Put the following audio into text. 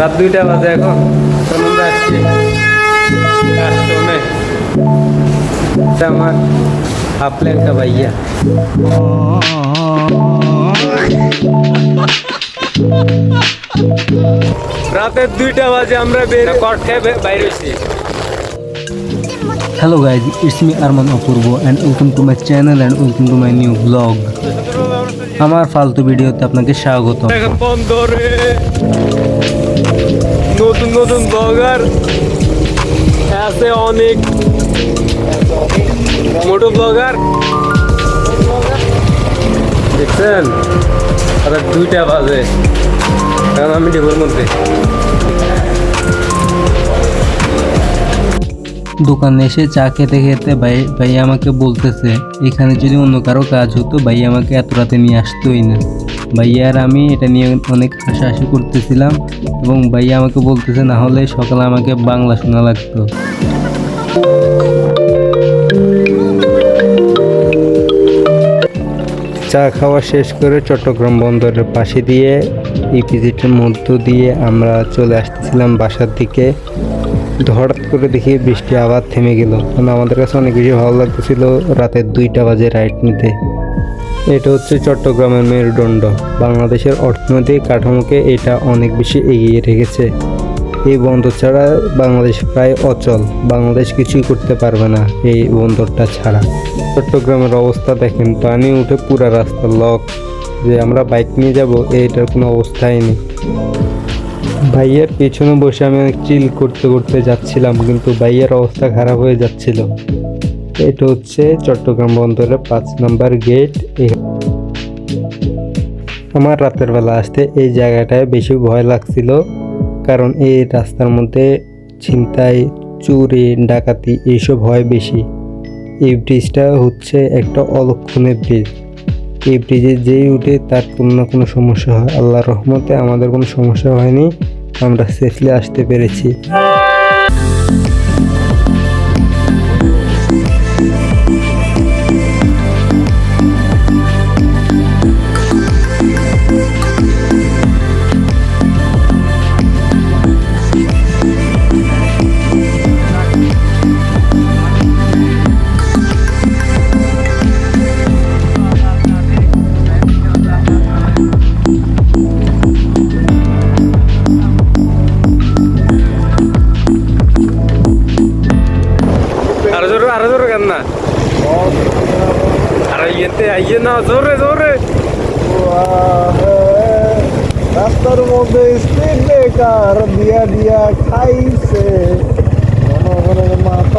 রাত দুইটা বাজে এখন। তখন আমরা আসছি কাস্টমে এটা আমার হাফলেন কা ভাইয়া। রাতের দুইটা বাজে আমরা বের কট খেয়ে বাইরে হয়েছি। Hello guys, it's me Arman Apurvo and welcome to my channel and welcome to my new vlog. আমার ফালতু ভিডিওতে আপনাকে স্বাগত নতুন ব্লগার আছে অনেক মোটো ব্লগার। দেখছেন? রাত দুইটা বাজে। কারণ আমি ঢেকুর মধ্যে। দোকানে এসে চা খেতে খেতে ভাই ভাই আমাকে বলতেছে, এখানে যদি অন্য কারও কাজ হতো, ভাই আমাকে এত রাতে নিয়ে আসতোই না। ভাইয়া আর আমি এটা নিয়ে অনেক হাসাহাসি করতেছিলাম এবং ভাইয়া আমাকে বলতেছে, না হলে সকালে আমাকে বাংলা শোনা লাগতো। চা খাওয়া শেষ করে চট্টগ্রাম বন্দরের পাশে দিয়ে ইপিজিটের মধ্য দিয়ে আমরা চলে আসতেছিলাম বাসার দিকে। হঠাৎ করে দেখি বৃষ্টি আবার থেমে গেল। কারণ আমাদের কাছে অনেক বেশি ভালো লাগতেছিল রাতের দুইটা বাজে রাইড নিতে। এটা হচ্ছে চট্টগ্রামের মেরুদণ্ড। বাংলাদেশের অর্থনৈতিক কাঠামোকে এটা অনেক বেশি এগিয়ে রেখেছে। এই বন্দর ছাড়া বাংলাদেশ প্রায় অচল। বাংলাদেশ কিছুই করতে পারবে না এই বন্দরটা ছাড়া। চট্টগ্রামের অবস্থা দেখেন, পানি উঠে পুরা রাস্তা লক যে আমরা বাইক নিয়ে যাব এইটার কোনো অবস্থাই নেই। ভাইয়ার পেছনে বসে আমি অনেক চিল করতে করতে যাচ্ছিলাম, কিন্তু ভাইয়ার অবস্থা খারাপ হয়ে যাচ্ছিল। এটা হচ্ছে চট্টগ্রাম বন্দরের পাঁচ নাম্বার গেট। আমার রাতের বেলা আসতে এই জায়গাটায় বেশি ভয় লাগছিল, কারণ এই রাস্তার মধ্যে ছিনতাই, চুরি, ডাকাতি এইসব হয় বেশি। এই ব্রিজটা হচ্ছে একটা অলক্ষণের ব্রিজ। এই ব্রিজে যেই উঠে তার কোনো না কোনো সমস্যা হয়। আল্লাহর রহমতে আমাদের কোনো সমস্যা হয়নি, আমরা সেফলি আসতে পেরেছি। আরে ইয়েতে আইয়ে না, জোরে জোরে। রাস্তার মধ্যে স্পিড ব্রেকার দিয়া দিয়া খাইছে। জনগণের মাথা গালে